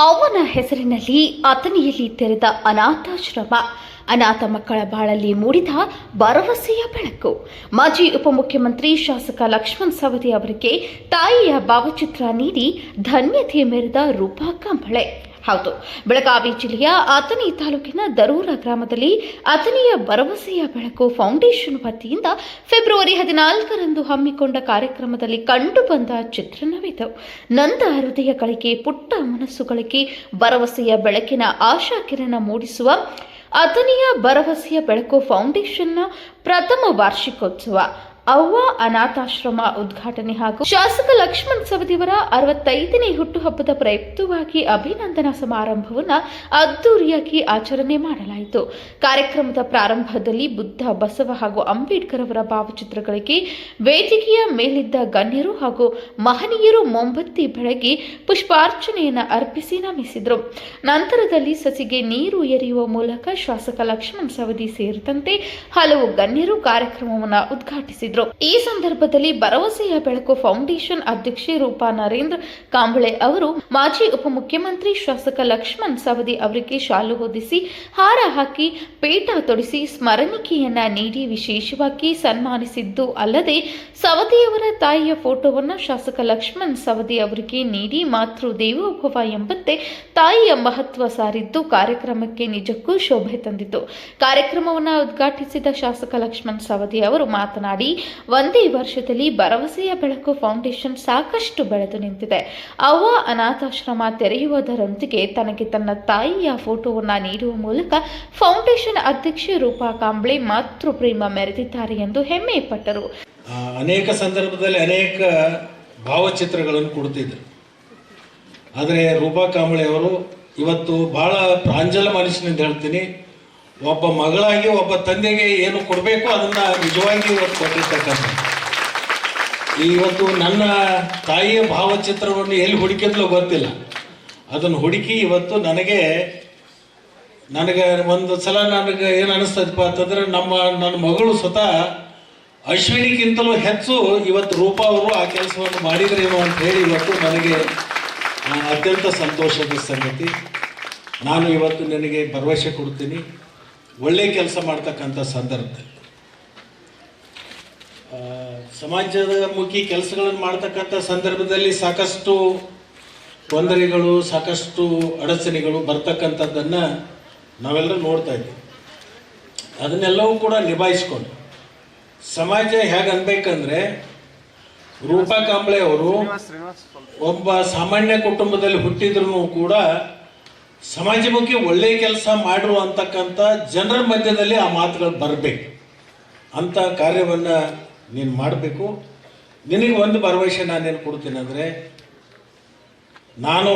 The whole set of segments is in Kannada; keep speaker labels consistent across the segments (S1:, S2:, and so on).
S1: ಅವನ ಹೆಸರಿನಲ್ಲಿ ಅತನಿಯಲ್ಲಿ ತೆರೆದ ಅನಾಥಾಶ್ರಮ. ಅನಾಥ ಮಕ್ಕಳ ಬಾಳಲ್ಲಿ ಮೂಡಿದ ಭರವಸೆಯ ಬೆಳಕು. ಮಾಜಿ ಉಪಮುಖ್ಯಮಂತ್ರಿ ಶಾಸಕ ಲಕ್ಷ್ಮಣ್ ಸವದಿ ಅವರಿಗೆ ತಾಯಿಯ ಭಾವಚಿತ್ರ ನೀಡಿ ಧನ್ಯತೆ ಮೆರೆದ ರೂಪಾ ಕಂಬಳೆ. ಹೌದು. ಬೆಳಗಾವಿ ಜಿಲ್ಲೆಯ ಅಥಣಿ ತಾಲೂಕಿನ ದರೂರ ಗ್ರಾಮದಲ್ಲಿ ಅಥಣಿಯ ಭರವಸೆಯ ಬೆಳಕು ಫೌಂಡೇಶನ್ ವತಿಯಿಂದ ಫೆಬ್ರವರಿ ಹದಿನಾಲ್ಕರಂದು ಹಮ್ಮಿಕೊಂಡ ಕಾರ್ಯಕ್ರಮದಲ್ಲಿ ಕಂಡುಬಂದ ಚಿತ್ರಣವಿದು. ನಂದ ಹೃದಯಗಳಿಗೆ ಪುಟ್ಟ ಮನಸ್ಸುಗಳಿಗೆ ಭರವಸೆಯ ಬೆಳಕಿನ ಆಶಾಕಿರಣ ಮೂಡಿಸುವ ಅತನಿಯ ಭರವಸೆಯ ಬೆಳಕು ಫೌಂಡೇಶನ್ನ ಪ್ರಥಮ ವಾರ್ಷಿಕೋತ್ಸವ. ಅವ್ವ ಅನಾಥಾಶ್ರಮ ಉದ್ಘಾಟನೆ ಹಾಗೂ ಶಾಸಕ ಲಕ್ಷ್ಮಣ್ ಸವದಿಯವರ ಅರವತ್ತೈದನೇ ಹುಟ್ಟುಹಬ್ಬದ ಪ್ರಯುಕ್ತವಾಗಿ ಅಭಿನಂದನಾ ಸಮಾರಂಭವನ್ನು ಅದ್ದೂರಿಯಾಗಿ ಆಚರಣೆ ಮಾಡಲಾಯಿತು. ಕಾರ್ಯಕ್ರಮದ ಪ್ರಾರಂಭದಲ್ಲಿ ಬುದ್ಧ, ಬಸವ ಹಾಗೂ ಅಂಬೇಡ್ಕರ್ ಅವರ ಭಾವಚಿತ್ರಗಳಿಗೆ ವೇದಿಕೆಯ ಮೇಲಿದ್ದ ಗಣ್ಯರು ಹಾಗೂ ಮಹನೀಯರು ಮೊಂಬತ್ತಿ ಬೆಳಗಿ ಪುಷ್ಪಾರ್ಚನೆಯನ್ನು ಅರ್ಪಿಸಿ ನಮಿಸಿದರು. ನಂತರದಲ್ಲಿ ಸಸಿಗೆ ನೀರು ಎರೆಯುವ ಮೂಲಕ ಶಾಸಕ ಲಕ್ಷ್ಮಣ್ ಸವದಿ ಸೇರಿದಂತೆ ಹಲವು ಗಣ್ಯರು ಕಾರ್ಯಕ್ರಮವನ್ನು ಉದ್ಘಾಟಿಸಿದರು ಈ ಸಂದರ್ಭದಲ್ಲಿ ಭರವಸೆಯ ಬೆಳಕು ಫೌಂಡೇಶನ್ ಅಧ್ಯಕ್ಷೆ ರೂಪಾ ನರೇಂದ್ರ ಕಾಂಬಳೆ ಅವರು ಮಾಜಿ ಉಪಮುಖ್ಯಮಂತ್ರಿ ಶಾಸಕ ಲಕ್ಷ್ಮಣ್ ಸವದಿ ಅವರಿಗೆ ಶಾಲು ಹೊದಿಸಿ ಹಾರ ಹಾಕಿ ಪೇಟ ತೊಡಿಸಿ ಸ್ಮರಣಿಕೆಯನ್ನ ನೀಡಿ ವಿಶೇಷವಾಗಿ ಸನ್ಮಾನಿಸಿದ್ದು ಅಲ್ಲದೆ ಸವದಿಯವರ ತಾಯಿಯ ಫೋಟೋವನ್ನು ಶಾಸಕ ಲಕ್ಷ್ಮಣ್ ಸವದಿ ಅವರಿಗೆ ನೀಡಿ ಮಾತೃ ದೇವೋಭವ ಎಂಬಂತೆ ತಾಯಿಯ ಮಹತ್ವ ಸಾರಿದ್ದು ಕಾರ್ಯಕ್ರಮಕ್ಕೆ ನಿಜಕ್ಕೂ ಶೋಭೆ ತಂದಿತು. ಕಾರ್ಯಕ್ರಮವನ್ನು ಉದ್ಘಾಟಿಸಿದ ಶಾಸಕ ಲಕ್ಷ್ಮಣ್ ಸವದಿ ಅವರು ಮಾತನಾಡಿ ಒಂದೇ ವರ್ಷದಲ್ಲಿ ಭರವಸೆಯ ಬೆಳಕು ಫೌಂಡೇಶನ್ ಸಾಕಷ್ಟು ಬೆಳೆದು ನಿಂತಿದೆ. ಅವ್ವ ಅನಾಥಾಶ್ರಮ ತೆರೆಯುವುದರೊಂದಿಗೆ ತನಗೆ ತನ್ನ ತಾಯಿಯ ಫೋಟೋವನ್ನು ನೀಡುವ ಮೂಲಕ ಫೌಂಡೇಶನ್ ಅಧ್ಯಕ್ಷೆ ರೂಪಾ ಕಾಂಬ್ಳೆ ಮಾತೃ ಪ್ರೇಮ ಮೆರೆದಿದ್ದಾರೆ ಎಂದು ಹೆಮ್ಮೆ ಪಟ್ಟರು.
S2: ಅನೇಕ ಸಂದರ್ಭದಲ್ಲಿ ಅನೇಕ ಭಾವಚಿತ್ರಗಳನ್ನು ಕೊಡ್ತಿದ್ರು ಆದರೆ ರೂಪಾ ಕಾಂಬಳೆ ಅವರು, ಇವತ್ತು ಬಹಳ ಪ್ರಾಂಜಲ ಮನುಷ್ಯನಿಂದ ಹೇಳ್ತೀನಿ. ಒಬ್ಬ ಮಗಳಾಗಿ ಒಬ್ಬ ತಂದೆಗೆ ಏನು ಕೊಡಬೇಕು ಅದನ್ನ ನಿಜವಾಗಿ ಇವತ್ತು ಕೊಟ್ಟಿರ್ತಕ್ಕಂಥ ಇವತ್ತು ನನ್ನ ತಾಯಿಯ ಭಾವಚಿತ್ರವನ್ನು ಎಲ್ಲಿ ಹುಡುಕಿದ್ಲೋ ಗೊತ್ತಿಲ್ಲ. ಅದನ್ನು ಹುಡುಕಿ ಇವತ್ತು ನನಗೆ ನನಗೆ ಒಂದು ಸಲ ನನಗೆ ಏನು ಅನಿಸ್ತದಪ್ಪ ಅಂತಂದ್ರೆ ನಮ್ಮ, ನನ್ನ ಮಗಳು ಸ್ವತಃ ಅಶ್ವಿನಿಗಿಂತಲೂ ಹೆಚ್ಚು ಇವತ್ತು ರೂಪ ಅವರು ಆ ಕೆಲಸವನ್ನು ಮಾಡಿದ್ರೇನೋ ಅಂತ ಹೇಳಿ ಇವತ್ತು ನನಗೆ ಅತ್ಯಂತ ಸಂತೋಷದ ಸಂಗತಿ. ನಾನು ಇವತ್ತು ನಿನಗೆ ಭರವಸೆ ಕೊಡ್ತೀನಿ. ಒಳ್ಳೆ ಕೆಲಸ ಮಾಡ್ತಕ್ಕಂಥ ಸಂದರ್ಭದಲ್ಲಿ ಆ, ಸಮಾಜದ ಮುಖಿ ಕೆಲಸಗಳನ್ನು ಮಾಡ್ತಕ್ಕಂಥ ಸಂದರ್ಭದಲ್ಲಿ ಸಾಕಷ್ಟು ತೊಂದರೆಗಳು ಸಾಕಷ್ಟು ಅಡಚಣೆಗಳು ಬರ್ತಕ್ಕಂಥದ್ದನ್ನ ನಾವೆಲ್ಲರೂ ನೋಡ್ತಾ ಇದ್ದೀವಿ. ಅದನ್ನೆಲ್ಲವೂ ಕೂಡ ನಿಭಾಯಿಸ್ಕೊಂಡು. ಸಮಾಜ ಹೇಗೆ ಅನ್ಬೇಕಂದ್ರೆ ರೂಪಾ ಕಾಂಬ್ಳೆ ಅವರು ಒಬ್ಬ ಸಾಮಾನ್ಯ ಕುಟುಂಬದಲ್ಲಿ ಹುಟ್ಟಿದ್ರು ಕೂಡ ಸಮಾಜಮುಖಿ ಒಳ್ಳೆಯ ಕೆಲಸ ಮಾಡ್ರು ಅಂತಕ್ಕಂಥ ಜನರ ಮಧ್ಯದಲ್ಲಿ ಆ ಮಾತುಗಳು ಬರಬೇಕು ಅಂತ ಕಾರ್ಯವನ್ನ ನೀನು ಮಾಡಬೇಕು. ನಿನಗೆ ಒಂದು ಭರವಸೆ ನಾನೇನು ಕೊಡ್ತೀನಿ ಅಂದರೆ, ನಾನು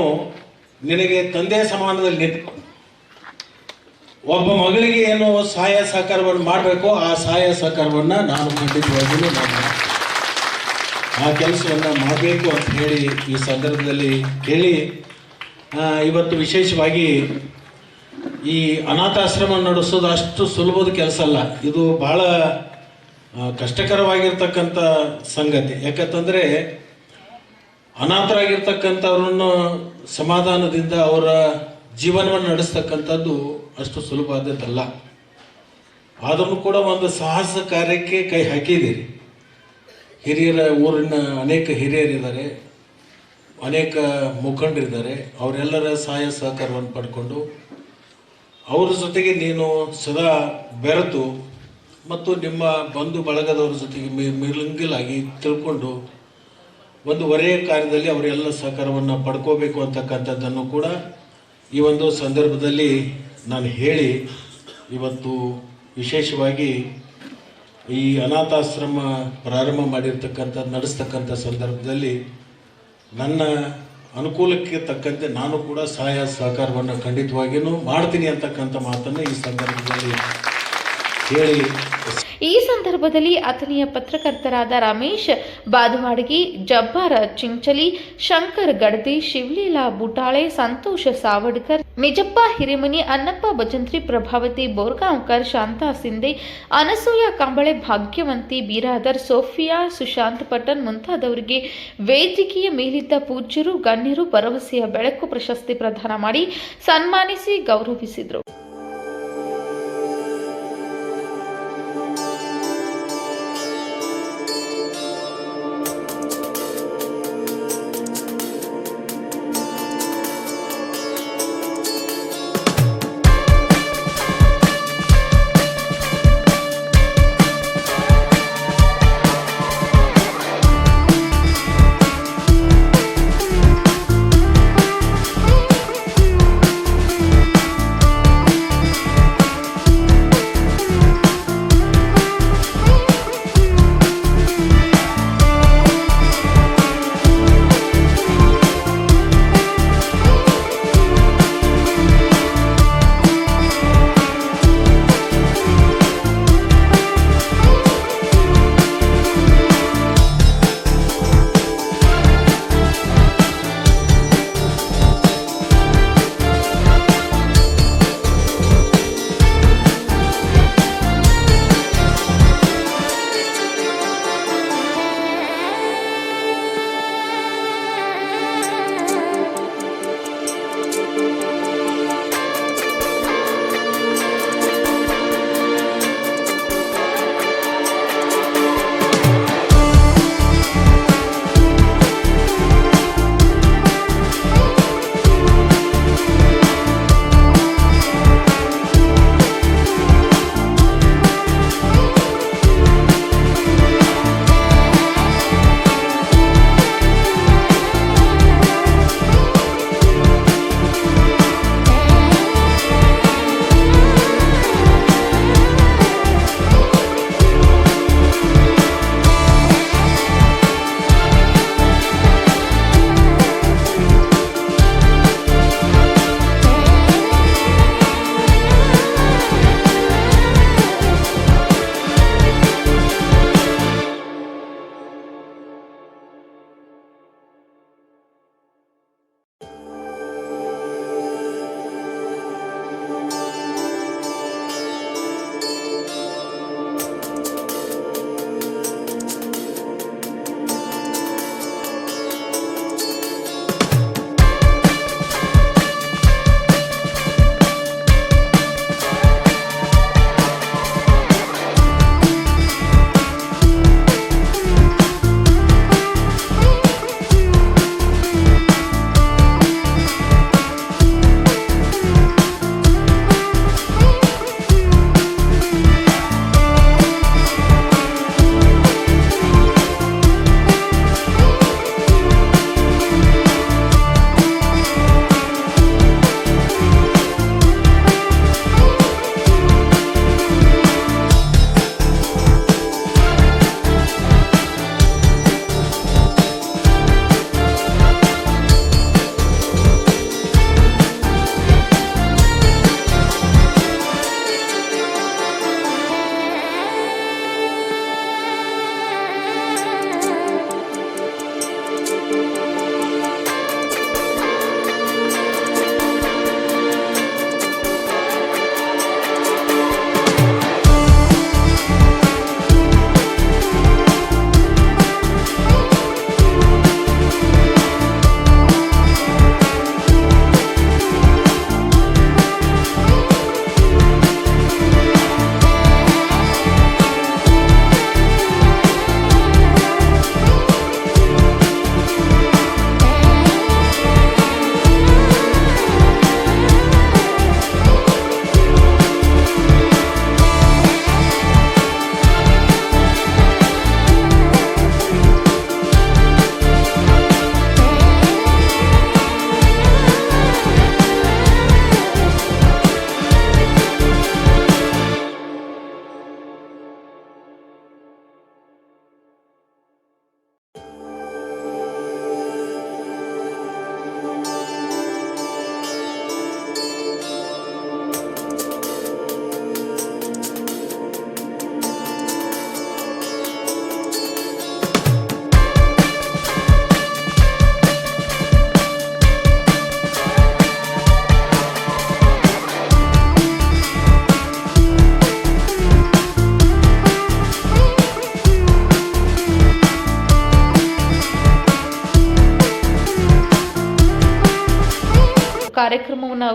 S2: ನಿನಗೆ ತಂದೆ ಸಮಾನದಲ್ಲಿ ನಿಂತ್ಕೊಂಡು. ಒಬ್ಬ ಮಗಳಿಗೆ ಏನು ಸಹಾಯ ಸಹಕಾರವನ್ನು ಮಾಡಬೇಕು ಆ ಸಹಾಯ ಸಹಕಾರವನ್ನು ನಾನು ಖಂಡಿತವಾಗಿಯೂ ನಾನು ಆ ಕೆಲಸವನ್ನು ಮಾಡಬೇಕು ಅಂತ ಹೇಳಿ ಈ ಸಂದರ್ಭದಲ್ಲಿ ಹೇಳಿ ಇವತ್ತು ವಿಶೇಷವಾಗಿ ಈ ಅನಾಥಾಶ್ರಮ ನಡೆಸೋದು ಅಷ್ಟು ಸುಲಭದ ಕೆಲಸ ಅಲ್ಲ. ಇದು ಬಹಳ ಕಷ್ಟಕರವಾಗಿರ್ತಕ್ಕಂಥ ಸಂಗತಿ. ಯಾಕಂತಂದರೆ ಅನಾಥರಾಗಿರ್ತಕ್ಕಂಥವ್ರನ್ನು ಸಮಾಧಾನದಿಂದ ಅವರ ಜೀವನವನ್ನು ನಡೆಸ್ತಕ್ಕಂಥದ್ದು ಅಷ್ಟು ಸುಲಭ ಆದದ್ದಲ್ಲ ಆದರೂ ಕೂಡ ಒಂದು ಸಾಹಸ ಕಾರ್ಯಕ್ಕೆ ಕೈ ಹಾಕಿದ್ದೀರಿ. ಹಿರಿಯರ ಊರಿನ ಅನೇಕ ಹಿರಿಯರಿದ್ದಾರೆ. ಅನೇಕ ಮುಖಂಡರಿದ್ದಾರೆ. ಅವರೆಲ್ಲರ ಸಹಾಯ ಸಹಕಾರವನ್ನು ಪಡ್ಕೊಂಡು ಅವರ ಜೊತೆಗೆ ನೀನು ಸದಾ ಬೆರೆತು ಮತ್ತು ನಿಮ್ಮ ಬಂಧು ಬಳಗದವರ ಜೊತೆಗೆ ಮಿಲಂಗಿಲಾಗಿ ತಿಳ್ಕೊಂಡು ಒಂದು ಒರೆಯ ಕಾರ್ಯದಲ್ಲಿ ಅವರೆಲ್ಲ ಸಹಕಾರವನ್ನು ಪಡ್ಕೋಬೇಕು ಅಂತಕ್ಕಂಥದ್ದನ್ನು ಕೂಡ ಈ ಒಂದು ಸಂದರ್ಭದಲ್ಲಿ ನಾನು ಹೇಳಿ ಇವತ್ತು ವಿಶೇಷವಾಗಿ ಈ ಅನಾಥಾಶ್ರಮ ಪ್ರಾರಂಭ ಮಾಡಿರ್ತಕ್ಕಂಥ, ನಡೆಸ್ತಕ್ಕಂಥ ಸಂದರ್ಭದಲ್ಲಿ ನನ್ನ ಅನುಕೂಲಕ್ಕೆ ತಕ್ಕಂತೆ ನಾನು ಕೂಡ ಸಹಾಯ ಸಹಕಾರವನ್ನು ಖಂಡಿತವಾಗಿಯೂ ಮಾಡ್ತೀನಿ ಅಂತಕ್ಕಂಥ ಮಾತನ್ನು ಈ ಸಂದರ್ಭದಲ್ಲಿ
S1: ಈ ಸಂದರ್ಭದಲ್ಲಿ ಅಥಣಿಯ ಪತ್ರಕರ್ತರಾದ ರಮೇಶ್ ಬಾದವಾಡಗಿ, ಜಬ್ಬಾರ ಚಿಂಚಲಿ, ಶಂಕರ್ ಗಡದಿ, ಶಿವಲೀಲಾ ಬುಟಾಳೆ, ಸಂತೋಷ ಸಾವಡ್ಕರ್, ನಿಜಪ್ಪ ಹಿರೇಮನಿ ಅನ್ನಪ್ಪ ಭಜಂತ್ರಿ ಪ್ರಭಾವತಿ ಬೋರ್ಗಾಂವ್ಕರ್, ಶಾಂತಾ ಸಿಂಧೆ, ಅನಸೂಯ ಕಂಬಳೆ, ಭಾಗ್ಯವಂತಿ, ಬೀರಾದರ್, ಸೋಫಿಯಾ, ಸುಶಾಂತ್ ಪಟನ್ ಮುಂತಾದವರಿಗೆ ವೇದಿಕೆಯ ಮೇಲಿದ್ದ ಪೂಜ್ಯರು, ಗಣ್ಯರು ಭರವಸೆಯ ಬೆಳಕು ಪ್ರಶಸ್ತಿ ಪ್ರದಾನ ಮಾಡಿ ಸನ್ಮಾನಿಸಿ ಗೌರವಿಸಿದರು.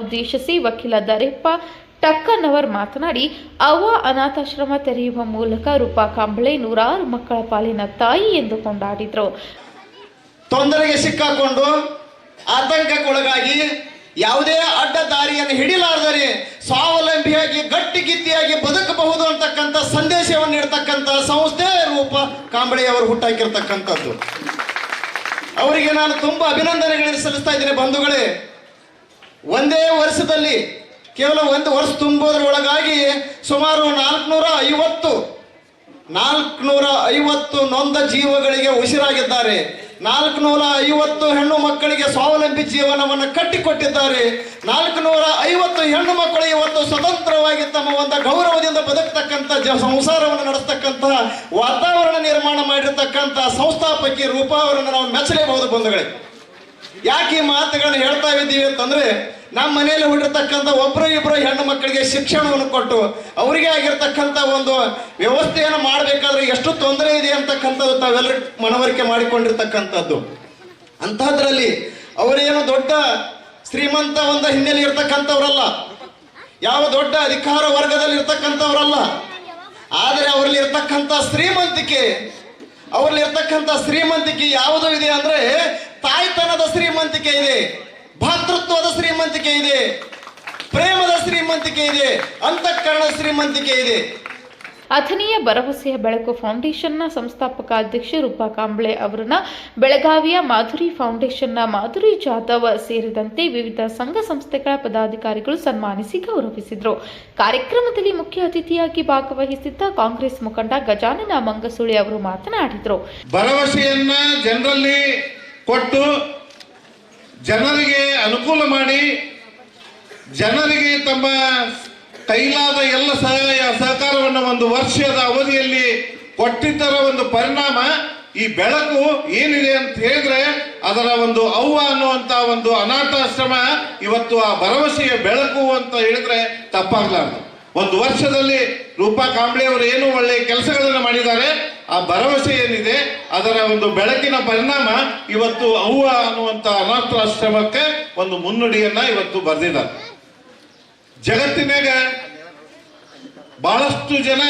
S1: ಉದ್ದೇಶಿಸಿ ವಕೀಲ ದರೆಪ್ಪ ಟಕ್ಕನ್ನವರ್ ಮಾತನಾಡಿ ಅವ ಅನಾಥಾಶ್ರಮ ತೆರೆಯುವ ಮೂಲಕ ರೂಪಾ ಕಾಂಬಳೆ ನೂರಾರು ಮಕ್ಕಳ ಪಾಲಿನ ತಾಯಿ ಎಂದು ಕೊಂಡಾಡಿದರು.
S3: ತೊಂದರೆಗೆ ಸಿಕ್ಕಾಕೊಂಡು ಆತಂಕಕ್ಕೊಳಗಾಗಿ ಯಾವುದೇ ಅಡ್ಡ ದಾರಿಯನ್ನು ಹಿಡಿಲಾರ್ದರೆ ಸ್ವಾವಲಂಬಿಯಾಗಿ, ಗಟ್ಟಿಗಿತ್ತಿಯಾಗಿ ಬದುಕಬಹುದು ಅಂತಕ್ಕಂಥ ಸಂದೇಶವನ್ನು ನೀಡ್ತಕ್ಕಂಥ ಸಂಸ್ಥೆ ರೂಪ ಕಾಂಬಳೆಯವರು ಹುಟ್ಟಾಕಿರ್ತಕ್ಕಂಥದ್ದು. ಅವರಿಗೆ ನಾನು ತುಂಬ ಅಭಿನಂದನೆಗಳನ್ನು ಸಲ್ಲಿಸ್ತಾ ಇದ್ದೀನಿ ಬಂಧುಗಳೇ. ಒಂದೇ ವರ್ಷದಲ್ಲಿ ಕೇವಲ ಒಂದು ವರ್ಷ ತುಂಬೋದ್ರೊಳಗಾಗಿ ಸುಮಾರು ನಾಲ್ಕುನೂರ ಐವತ್ತು ನಾಲ್ಕುನೂರ ಐವತ್ತು ನೊಂದ ಜೀವಗಳಿಗೆ ಉಸಿರಾಗಿದ್ದಾರೆ. ನಾಲ್ಕುನೂರ ಐವತ್ತು ಹೆಣ್ಣು ಮಕ್ಕಳಿಗೆ ಸ್ವಾವಲಂಬಿ ಜೀವನವನ್ನು ಕಟ್ಟಿಕೊಟ್ಟಿದ್ದಾರೆ. ನಾಲ್ಕುನೂರ ಐವತ್ತು ಹೆಣ್ಣು ಮಕ್ಕಳು ಇವತ್ತು ಸ್ವತಂತ್ರವಾಗಿ ತಮ್ಮ ಒಂದು ಗೌರವದಿಂದ ಬದುಕ್ತಕ್ಕಂಥ ಜ ಸಂಸಾರವನ್ನು ನಡೆಸ್ತಕ್ಕಂತಹ ವಾತಾವರಣ ನಿರ್ಮಾಣ ಮಾಡಿರ್ತಕ್ಕಂಥ ಸಂಸ್ಥಾಪಕಿ ರೂಪಾ ಅವರನ್ನು ನಾವು ಮೆಚ್ಚಲೇಬಹುದು ಬಂಧುಗಳೇ. ಯಾಕೆ ಈ ಮಾತುಗಳನ್ನ ಹೇಳ್ತಾ ಇದ್ದೀವಿ ಅಂತಂದ್ರೆ ನಮ್ಮ ಮನೆಯಲ್ಲಿ ಹುಟ್ಟಿರ್ತಕ್ಕಂಥ ಒಬ್ಬರು ಇಬ್ಬರು ಹೆಣ್ಣು ಮಕ್ಕಳಿಗೆ ಶಿಕ್ಷಣವನ್ನು ಕೊಟ್ಟು ಅವರಿಗೆ ಆಗಿರ್ತಕ್ಕಂಥ ಒಂದು ವ್ಯವಸ್ಥೆಯನ್ನು ಮಾಡಬೇಕಾದ್ರೆ ಎಷ್ಟು ತೊಂದರೆ ಇದೆ ಅಂತಕ್ಕಂಥದ್ದು ತಾವೆಲ್ಲರೂ ಮನವರಿಕೆ ಮಾಡಿಕೊಂಡಿರ್ತಕ್ಕಂಥದ್ದು. ಅಂತಹದ್ರಲ್ಲಿ ಅವರೇನು ದೊಡ್ಡ ಶ್ರೀಮಂತ ಒಂದು ಹಿನ್ನೆಲೆ ಇರ್ತಕ್ಕಂಥವ್ರಲ್ಲ. ಯಾವ ದೊಡ್ಡ ಅಧಿಕಾರ ವರ್ಗದಲ್ಲಿ ಇರ್ತಕ್ಕಂಥವ್ರಲ್ಲ. ಆದರೆ ಅವರಲ್ಲಿ ಇರ್ತಕ್ಕಂಥ ಶ್ರೀಮಂತಿಕೆ ಅವರಲ್ಲಿ ಇರ್ತಕ್ಕಂಥ ಶ್ರೀಮಂತಿಕೆ ಯಾವುದು ಇದೆ ಅಂದ್ರೆ ತಾಯ್ತನದ ಶ್ರೀಮಂತಿಕೆ ಇದೆ ಭಾತೃತ್ವದ ಶ್ರೀಮಂತಿಕೆ ಇದೆ ಪ್ರೇಮದ ಶ್ರೀಮಂತಿಕೆ ಇದೆ ಅಂತಃಕರಣ ಶ್ರೀಮಂತಿಕೆ ಇದೆ.
S1: ಅಥನೀಯ ಭರವಸೆಯ ಬೆಳಕು ಫೌಂಡೇಶನ್ನ ಸಂಸ್ಥಾಪಕ ಅಧ್ಯಕ್ಷೆ ರೂಪಾ ಕಾಂಬ್ಳೆ ಅವರನ್ನ ಬೆಳಗಾವಿಯ ಮಾಧುರಿ ಫೌಂಡೇಶನ್ನ ಮಾಧುರಿ ಜಾಧವ್ ಸೇರಿದಂತೆ ವಿವಿಧ ಸಂಘ ಸಂಸ್ಥೆಗಳ ಪದಾಧಿಕಾರಿಗಳು ಸನ್ಮಾನಿಸಿ ಗೌರವಿಸಿದರು. ಕಾರ್ಯಕ್ರಮದಲ್ಲಿ ಮುಖ್ಯ ಅತಿಥಿಯಾಗಿ ಭಾಗವಹಿಸಿದ್ದ ಕಾಂಗ್ರೆಸ್ ಮುಖಂಡ ಗಜಾನನ ಮಂಗಸುಳಿ ಅವರು ಮಾತನಾಡಿದರು.
S4: ಭರವಸೆಯನ್ನ ಜನರಲ್ಲಿ ಕೊಟ್ಟು ಜನರಿಗೆ ಅನುಕೂಲ ಮಾಡಿ, ಜನರಿಗೆ ತಮ್ಮ ಕೈಲಾದ ಎಲ್ಲ ಸಹಾಯ, ಸಹಕಾರವನ್ನು ಒಂದು ವರ್ಷದ ಅವಧಿಯಲ್ಲಿ ಕೊಟ್ಟಿದ್ದರ ಒಂದು ಪರಿಣಾಮ ಈ ಬೆಳಕು ಏನಿದೆ ಅಂತ ಹೇಳಿದ್ರೆ ಅದರ ಒಂದು ಅವ್ವ ಅನ್ನುವಂತ ಒಂದು ಅನಾಥಾಶ್ರಮ ಇವತ್ತು ಆ ಭರವಸೆಯ ಬೆಳಕು ಅಂತ ಹೇಳಿದ್ರೆ ತಪ್ಪಾಗ್ಲಾರ್ದು. ಒಂದು ವರ್ಷದಲ್ಲಿ ರೂಪಾ ಕಾಂಬ್ಳೆ ಅವರು ಏನು ಒಳ್ಳೆ ಕೆಲಸಗಳನ್ನು ಮಾಡಿದ್ದಾರೆ, ಆ ಭರವಸೆ ಏನಿದೆ, ಅದರ ಒಂದು ಬೆಳಕಿನ ಪರಿಣಾಮ ಇವತ್ತು ಅವ್ವ ಅನ್ನುವಂತ ಅನಾಥಾಶ್ರಮಕ್ಕೆ ಒಂದು ಮುನ್ನುಡಿಯನ್ನ ಇವತ್ತು ಬರೆದಿದ್ದಾರೆ. ಜಗತ್ತಿನಾಗ ಬಹಳಷ್ಟು ಜನ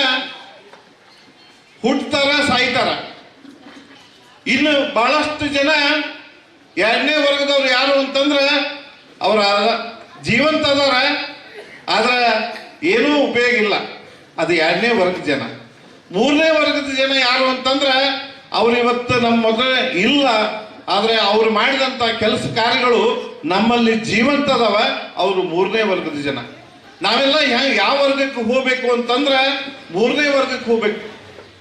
S4: ಹುಟ್ಟತಾರ ಸಾಯ್ತಾರ. ಇನ್ನು ಬಹಳಷ್ಟು ಜನ ಎರಡನೇ ವರ್ಗದವ್ರು ಯಾರು ಅಂತಂದ್ರೆ, ಅವರ ಜೀವಂತ ಅದಾರ. ಆದ್ರೆ ಏನೂ ಉಪಯೋಗ ಇಲ್ಲ. ಅದು ಎರಡನೇ ವರ್ಗದ ಜನ. ಮೂರನೇ ವರ್ಗದ ಜನ ಯಾರು ಅಂತಂದ್ರೆ, ಅವ್ರು ಇವತ್ತು ನಮ್ಮ ಮೊದಲೇ ಇಲ್ಲ, ಆದರೆ ಅವ್ರು ಮಾಡಿದಂತ ಕೆಲಸ ಕಾರ್ಯಗಳು ನಮ್ಮಲ್ಲಿ ಜೀವಂತ ಅದಾವ ಅವರು ಮೂರನೇ ವರ್ಗದ ಜನ. ನಾವೆಲ್ಲ ಯಾವ ವರ್ಗಕ್ಕೆ ಹೋಗ್ಬೇಕು ಅಂತಂದ್ರೆ ಮೂರನೇ ವರ್ಗಕ್ಕೆ ಹೋಗ್ಬೇಕು.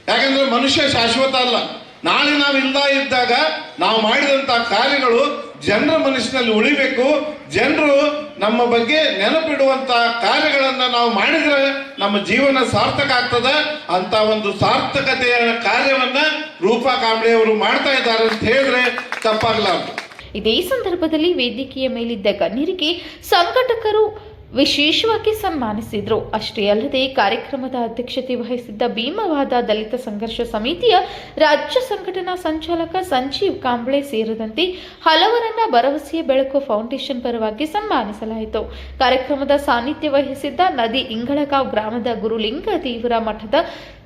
S4: ಯಾಕಂದ್ರೆ ಮನುಷ್ಯ ಶಾಶ್ವತ ಅಲ್ಲ. ನಾಳೆ ನಾವು ಇಲ್ಲ ಇದ್ದಾಗ ನಾವು ಮಾಡಿದಂತ ಕಾರ್ಯಗಳು ಜನರ ಮನಸ್ಸಿನಲ್ಲಿ ಉಳಿಬೇಕು. ಜನರು ನಮ್ಮ ಬಗ್ಗೆ ನೆನಪಿಡುವಂತ ಕಾರ್ಯಗಳನ್ನು ನಾವು ಮಾಡಿದ್ರೆ ನಮ್ಮ ಜೀವನ ಸಾರ್ಥಕ ಆಗ್ತದ. ಅಂತ ಒಂದು ಸಾರ್ಥಕತೆಯ ಕಾರ್ಯವನ್ನ ರೂಪಾ ಕಾಂಬ್ಳೆ ಅವರು ಮಾಡ್ತಾ ಇದ್ದಾರೆ ಅಂತ ಹೇಳಿದ್ರೆ ತಪ್ಪಾಗ್ಲಾರ್ದು.
S1: ಇದೇ ಸಂದರ್ಭದಲ್ಲಿ ವೇದಿಕೆಯ ಮೇಲಿದ್ದ ಗಣ್ಯರಿಗೆ ಸಂಘಟಕರು ವಿಶೇಷವಾಗಿ ಸನ್ಮಾನಿಸಿದರು. ಅಷ್ಟೇ ಅಲ್ಲದೆ ಕಾರ್ಯಕ್ರಮದ ಅಧ್ಯಕ್ಷತೆ ವಹಿಸಿದ್ದ ಭೀಮವಾದ ದಲಿತ ಸಂಘರ್ಷ ಸಮಿತಿಯ ರಾಜ್ಯ ಸಂಘಟನಾ ಸಂಚಾಲಕ ಸಂಜೀವ್ ಕಾಂಬ್ಳೆ ಸೇರಿದಂತೆ ಹಲವರನ್ನ ಭರವಸೆಯ ಬೆಳಕು ಫೌಂಡೇಶನ್ ಪರವಾಗಿ ಸನ್ಮಾನಿಸಲಾಯಿತು. ಕಾರ್ಯಕ್ರಮದ ಸಾನ್ನಿಧ್ಯ ವಹಿಸಿದ್ದ ನದಿ ಇಂಗಳಗಾಂವ್ ಗ್ರಾಮದ ಗುರುಲಿಂಗ ದೇವರ ಮಠದ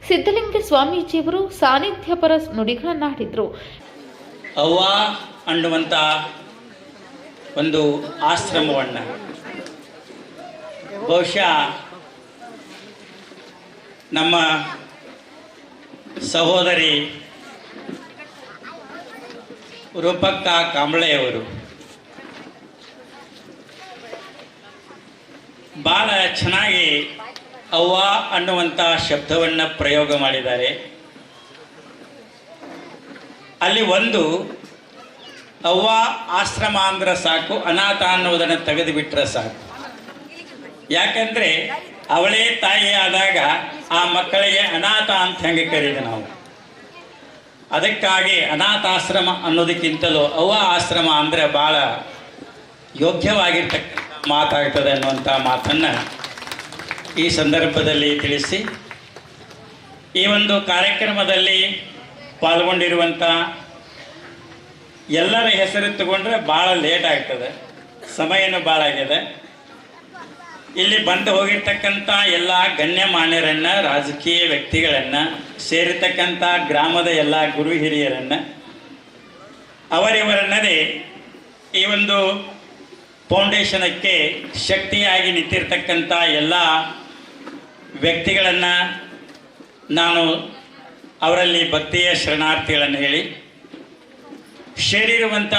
S1: ಸಿದ್ಧಲಿಂಗ ಸ್ವಾಮೀಜಿಯವರು ಸಾನ್ನಿಧ್ಯಪರ ನುಡಿಗಳನ್ನಾಡಿದರು
S5: ಅವ್ವ ಅನ್ನುವಂಥ ಒಂದು ಆಶ್ರಮವನ್ನು ಬಹುಶಃ ನಮ್ಮ ಸಹೋದರಿ ರೂಪಕ್ಕ ಕಾಂಬಳೆಯವರು ಭಾಳ ಚೆನ್ನಾಗಿ ಅವ್ವ ಅನ್ನುವಂಥ ಶಬ್ದವನ್ನು ಪ್ರಯೋಗ ಮಾಡಿದ್ದಾರೆ. ಅಲ್ಲಿ ಒಂದು ಅವ್ವ ಆಶ್ರಮ ಅಂದ್ರೆ ಸಾಕು, ಅನಾಥ ಅನ್ನೋದನ್ನು ತೆಗೆದುಬಿಟ್ರೆ ಸಾಕು. ಯಾಕಂದ್ರೆ ಅವಳೇ ತಾಯಿ ಆದಾಗ ಆ ಮಕ್ಕಳಿಗೆ ಅನಾಥ ಅಂತ ಹೆಂಗೆ ಕರೀದ ನಾವು? ಅದಕ್ಕಾಗಿ ಅನಾಥಾಶ್ರಮ ಅನ್ನೋದಕ್ಕಿಂತಲೂ ಅವ್ವ ಆಶ್ರಮ ಅಂದರೆ ಭಾಳ ಯೋಗ್ಯವಾಗಿರ್ತಕ್ಕಂಥ ಮಾತಾಗ್ತದೆ ಅನ್ನುವಂಥ ಮಾತನ್ನು ಈ ಸಂದರ್ಭದಲ್ಲಿ ತಿಳಿಸಿ. ಈ ಒಂದು ಕಾರ್ಯಕ್ರಮದಲ್ಲಿ ಪಾಲ್ಗೊಂಡಿರುವಂಥ ಎಲ್ಲರ ಹೆಸರು ತಗೊಂಡ್ರೆ ಭಾಳ ಲೇಟ್ ಆಗ್ತದೆ. ಸಮಯನೂ ಭಾಳ ಆಗಿದೆ. ಇಲ್ಲಿ ಬಂದು ಹೋಗಿರ್ತಕ್ಕಂಥ ಎಲ್ಲ ಗಣ್ಯಮಾನ್ಯರನ್ನ, ರಾಜಕೀಯ ವ್ಯಕ್ತಿಗಳನ್ನ, ಸೇರಿರ್ತಕ್ಕಂಥ ಗ್ರಾಮದ ಎಲ್ಲ ಗುರು ಹಿರಿಯರನ್ನ, ಅವರಿವರನ್ನದೇ ಈ ಒಂದು ಫೌಂಡೇಶನಕ್ಕೆ ಶಕ್ತಿಯಾಗಿ ನಿಂತಿರ್ತಕ್ಕಂಥ ಎಲ್ಲ ವ್ಯಕ್ತಿಗಳನ್ನು ನಾನು ಅವರಲ್ಲಿ ಭಕ್ತಿಯ ಶರಣಾರ್ಥಿಗಳನ್ನು ಹೇಳಿ ಸೇರಿರುವಂಥ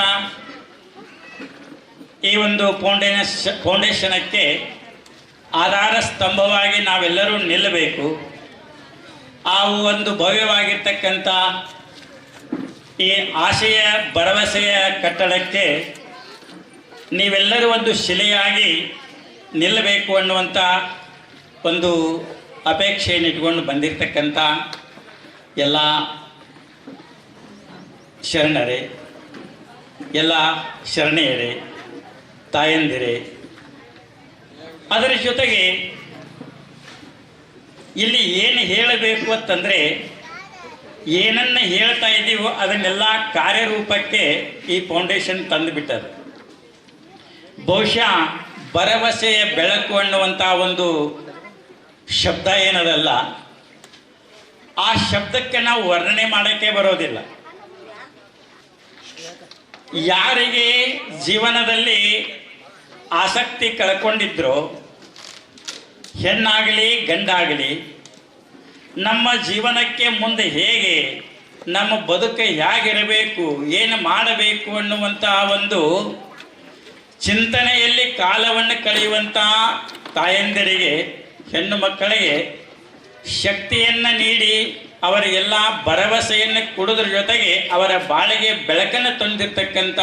S5: ಈ ಒಂದು ಫೌಂಡೇಶ ಫೌಂಡೇಶನಕ್ಕೆ ಆಧಾರ ಸ್ತಂಭವಾಗಿ ನಾವೆಲ್ಲರೂ ನಿಲ್ಲಬೇಕು. ಆ ಒಂದು ಭವ್ಯವಾಗಿರ್ತಕ್ಕಂಥ ಈ ಆಶಯ ಭರವಸೆಯ ಕಟ್ಟಡಕ್ಕೆ ನೀವೆಲ್ಲರೂ ಒಂದು ಶಿಲೆಯಾಗಿ ನಿಲ್ಲಬೇಕು ಅನ್ನುವಂಥ ಒಂದು ಅಪೇಕ್ಷೆಯನ್ನು ಇಟ್ಕೊಂಡು ಬಂದಿರತಕ್ಕಂಥ ಎಲ್ಲ ಶರಣರೇ, ಎಲ್ಲ ಶರಣೆಯರೇ, ತಾಯಂದಿರೇ ಅದರ ಜೊತೆಗೆ ಇಲ್ಲಿ ಏನು ಹೇಳಬೇಕು ಅಂತಂದರೆ ಏನನ್ನ ಹೇಳ್ತಾ ಇದ್ದೀವೋ ಅದನ್ನೆಲ್ಲ ಕಾರ್ಯರೂಪಕ್ಕೆ ಈ ಫೌಂಡೇಶನ್ ತಂದುಬಿಟ್ಟದು ಬಹುಶಃ ಭರವಸೆಯ ಬೆಳಕು ಅನ್ನುವಂಥ ಒಂದು ಶಬ್ದ ಏನದಲ್ಲ, ಆ ಶಬ್ದಕ್ಕೆ ನಾವು ವರ್ಣನೆ ಮಾಡೋಕ್ಕೆ ಬರೋದಿಲ್ಲ. ಯಾರಿಗೆ ಜೀವನದಲ್ಲಿ ಆಸಕ್ತಿ ಕಳ್ಕೊಂಡಿದ್ರೋ ಹೆಣ್ಣಾಗಲಿ, ಗಂಡಾಗಲಿ, ನಮ್ಮ ಜೀವನಕ್ಕೆ ಮುಂದೆ ಹೇಗೆ, ನಮ್ಮ ಬದುಕು ಹೇಗಿರಬೇಕು, ಏನು ಮಾಡಬೇಕು ಅನ್ನುವಂತಹ ಒಂದು ಚಿಂತನೆಯಲ್ಲಿ ಕಾಲವನ್ನು ಕಳೆಯುವಂಥ ತಾಯಂದಿರಿಗೆ, ಹೆಣ್ಣು ಮಕ್ಕಳಿಗೆ ಶಕ್ತಿಯನ್ನು ನೀಡಿ ಅವರಿಗೆಲ್ಲ ಭರವಸೆಯನ್ನು ಕೊಡೋದ್ರ ಜೊತೆಗೆ ಅವರ ಬಾಳಿಗೆ ಬೆಳಕನ್ನು ತಂದಿರ್ತಕ್ಕಂಥ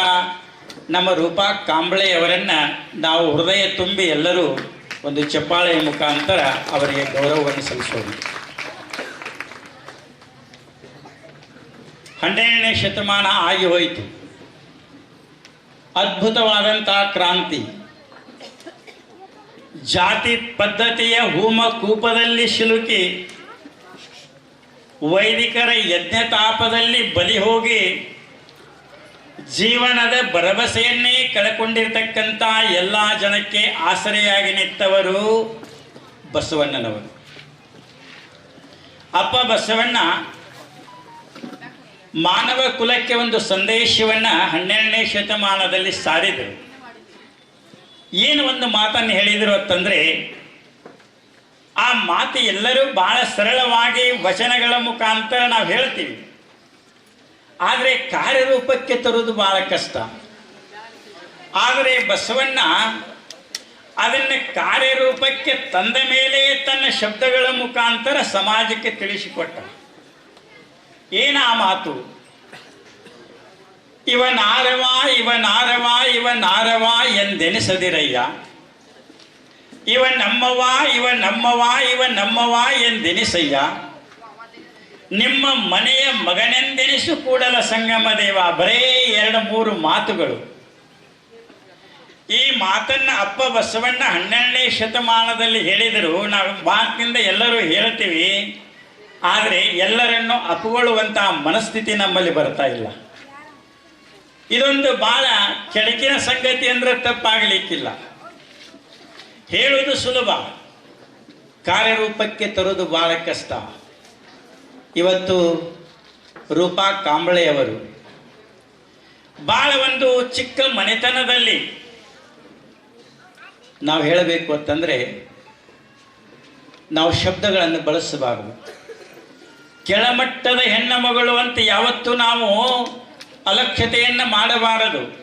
S5: ನಮ್ಮ ರೂಪಾ ಕಾಂಬಳೆಯವರನ್ನು ನಾವು ಹೃದಯ ತುಂಬಿ ಎಲ್ಲರೂ ಒಂದು ಚಪ್ಪಾಳೆಯ ಮುಖಾಂತರ ಅವರಿಗೆ ಗೌರವವನ್ನು ಸಲ್ಲಿಸೋದು ಹನ್ನೆರಡನೇ ಶತಮಾನ ಆಗಿ ಹೋಯಿತು. ಅದ್ಭುತವಾದಂತಹ ಕ್ರಾಂತಿ. ಜಾತಿ ಪದ್ಧತಿಯ ಹೋಮ ಕೂಪದಲ್ಲಿ ಸಿಲುಕಿ ವೈದಿಕರ ಯಜ್ಞತಾಪದಲ್ಲಿ ಬಲಿ ಹೋಗಿ ಜೀವನದ ಭರವಸೆಯನ್ನೇ ಕಳ್ಕೊಂಡಿರ್ತಕ್ಕಂಥ ಎಲ್ಲ ಜನಕ್ಕೆ ಆಸರೆಯಾಗಿ ನಿಂತವರು ಬಸವಣ್ಣನವರು. ಅಪ್ಪ ಬಸವಣ್ಣ ಮಾನವ ಕುಲಕ್ಕೆ ಒಂದು ಸಂದೇಶವನ್ನು ಹನ್ನೆರಡನೇ ಶತಮಾನದಲ್ಲಿ ಸಾರಿದರು. ಏನು ಒಂದು ಮಾತನ್ನು ಹೇಳಿದರು ಅಂತಂದರೆ, ಆ ಮಾತು ಎಲ್ಲರೂ ಬಹಳ ಸರಳವಾಗಿ ವಚನಗಳ ಮುಖಾಂತರ ನಾವು ಹೇಳ್ತೀವಿ. ಆದರೆ ಕಾರ್ಯರೂಪಕ್ಕೆ ತರುವುದು ಬಹಳ ಕಷ್ಟ. ಆದರೆ ಬಸವಣ್ಣ ಅದನ್ನು ಕಾರ್ಯರೂಪಕ್ಕೆ ತಂದ ಮೇಲೆ ತನ್ನ ಶಬ್ದಗಳ ಮುಖಾಂತರ ಸಮಾಜಕ್ಕೆ ತಿಳಿಸಿಕೊಟ್ಟ. ಏನ ಆ ಮಾತು? ಇವ ನಾರವ ಇವ ನಾರವ ಇವ ನಾರವ ಎಂದೆನಿಸದಿರಯ್ಯ. ಇವ ನಮ್ಮವ ಇವ ನಮ್ಮವ ಇವ ನಮ್ಮವ ಎಂದೆನಿಸಯ್ಯ. ನಿಮ್ಮ ಮನೆಯ ಮಗನೆಂದೆನಿಸು ಕೂಡಲ ಸಂಗಮ ದೇವ. ಬರೇ ಎರಡು ಮೂರು ಮಾತುಗಳು. ಈ ಮಾತನ್ನ ಅಪ್ಪ ಬಸವಣ್ಣ ಹನ್ನೆರಡನೇ ಶತಮಾನದಲ್ಲಿ ಹೇಳಿದರು. ನಾವು ಮಾತಿನಿಂದ ಎಲ್ಲರೂ ಹೇಳ್ತೀವಿ ಆದರೆ ಎಲ್ಲರನ್ನು ಅಪಗೊಳ್ಳುವಂಥ ಮನಸ್ಥಿತಿ ನಮ್ಮಲ್ಲಿ ಬರ್ತಾ ಇಲ್ಲ. ಇದೊಂದು ಬಹಳ ಕೆಡಕಿನ ಸಂಗತಿ ಅಂದ್ರೆ ತಪ್ಪಾಗಲಿಕ್ಕಿಲ್ಲ. ಹೇಳುವುದು ಸುಲಭ. ಕಾರ್ಯರೂಪಕ್ಕೆ ತರೋದು ಬಹಳ ಕಷ್ಟ. ಇವತ್ತು ರೂಪಾ ಕಾಂಬಳೆಯವರು. ಬಹಳ ಒಂದು ಚಿಕ್ಕ ಮನೆತನದಲ್ಲಿ ನಾವು ಹೇಳಬೇಕು ಅಂತಂದರೆ ನಾವು ಶಬ್ದಗಳನ್ನು ಬಳಸಬಾರದು. ಕೆಳಮಟ್ಟದ ಹೆಣ್ಣು ಮಗಳು ಅಂತ ಯಾವತ್ತೂ ನಾವು ಅಲಕ್ಷ್ಯತೆಯನ್ನು ಮಾಡಬಾರದು.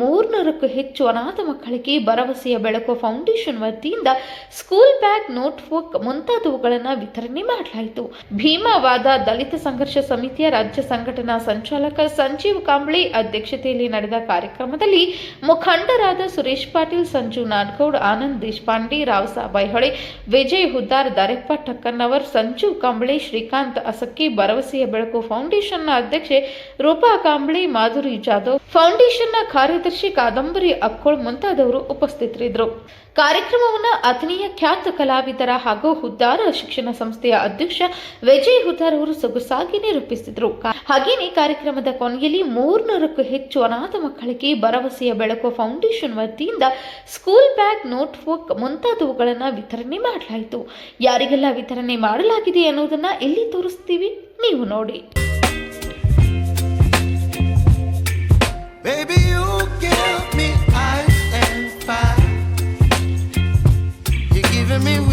S1: ಮೂರ್ನೂರಕ್ಕೂ ಹೆಚ್ಚು ಅನಾಥ ಮಕ್ಕಳಿಗೆ ಭರವಸೆಯ ಬೆಳಕು ಫೌಂಡೇಶನ್ ವತಿಯಿಂದ ಸ್ಕೂಲ್ ಬ್ಯಾಗ್, ನೋಟ್ಬುಕ್ ಮುಂತಾದವುಗಳನ್ನು ವಿತರಣೆ ಮಾಡಲಾಯಿತು. ಭೀಮಾವಾದ ದಲಿತ ಸಂಘರ್ಷ ಸಮಿತಿಯ ರಾಜ್ಯ ಸಂಘಟನಾ ಸಂಚಾಲಕ ಸಂಜೀವ್ ಕಾಂಬ್ಳೆ ಅಧ್ಯಕ್ಷತೆಯಲ್ಲಿ ನಡೆದ ಕಾರ್ಯಕ್ರಮದಲ್ಲಿ ಮುಖಂಡರಾದ ಸುರೇಶ್ ಪಾಟೀಲ್, ಸಂಜು ನಾಡ್ಗೌಡ್, ಆನಂದ್ ದೇಶಪಾಂಡೆ ರಾವ್ ಐಹೊಳೆ ವಿಜಯ್ ಹುದ್ದಾರ್, ದರೆಪ್ಪ ಠಕ್ಕನ್ನವರ್ ಸಂಜೀವ್ ಕಾಂಬ್ಳೆ, ಶ್ರೀಕಾಂತ್ ಅಸಕ್ಕಿ ಭರವಸೆಯ ಬೆಳಕು ಫೌಂಡೇಶನ್ನ ಅಧ್ಯಕ್ಷೆ ರೂಪಾ ಕಾಂಬ್ಳೆ, ಮಾಧುರಿ ಜಾಧವ್. ಫೌಂಡೇಶನ್ನ ಕಾರ್ಯದರ್ಶಿ ಕಾರ್ಯದರ್ಶಿ ಕಾದಂಬರಿ ಅಕ್ಕೋಳ್ ಮುಂತಾದವರು ಉಪಸ್ಥಿತರಿದ್ದರು. ಕಾರ್ಯಕ್ರಮವನ್ನು ಅಥಣಿಯ ಖ್ಯಾತ ಕಲಾವಿದರ ಹಾಗೂ ಹುದ್ದಾರ ಶಿಕ್ಷಣ ಸಂಸ್ಥೆಯ ಅಧ್ಯಕ್ಷ ವಿಜಯ್ ಹುದ್ದಾರ್ ಅವರು ಸೊಗಸಾಗಿ ನಿರೂಪಿಸಿದರು ಹಾಗೆಯೇ ಕಾರ್ಯಕ್ರಮದ ಕೊನೆಯಲ್ಲಿ ಮೂರ್ನೂರಕ್ಕೂ ಹೆಚ್ಚು ಅನಾಥ ಮಕ್ಕಳಿಗೆ ಭರವಸೆಯ ಬೆಳಕು ಫೌಂಡೇಶನ್ ವತಿಯಿಂದ ಸ್ಕೂಲ್ ಬ್ಯಾಗ್, ನೋಟ್ಬುಕ್ ಮುಂತಾದವುಗಳನ್ನು ವಿತರಣೆ ಮಾಡಲಾಯಿತು. ಯಾರಿಗೆಲ್ಲ ವಿತರಣೆ ಮಾಡಲಾಗಿದೆ ಅನ್ನೋದನ್ನು ಎಲ್ಲಿ ತೋರಿಸ್ತೀವಿ. ನೀವು ನೋಡಿ.
S6: Baby, you give me ice and fire. You're giving me.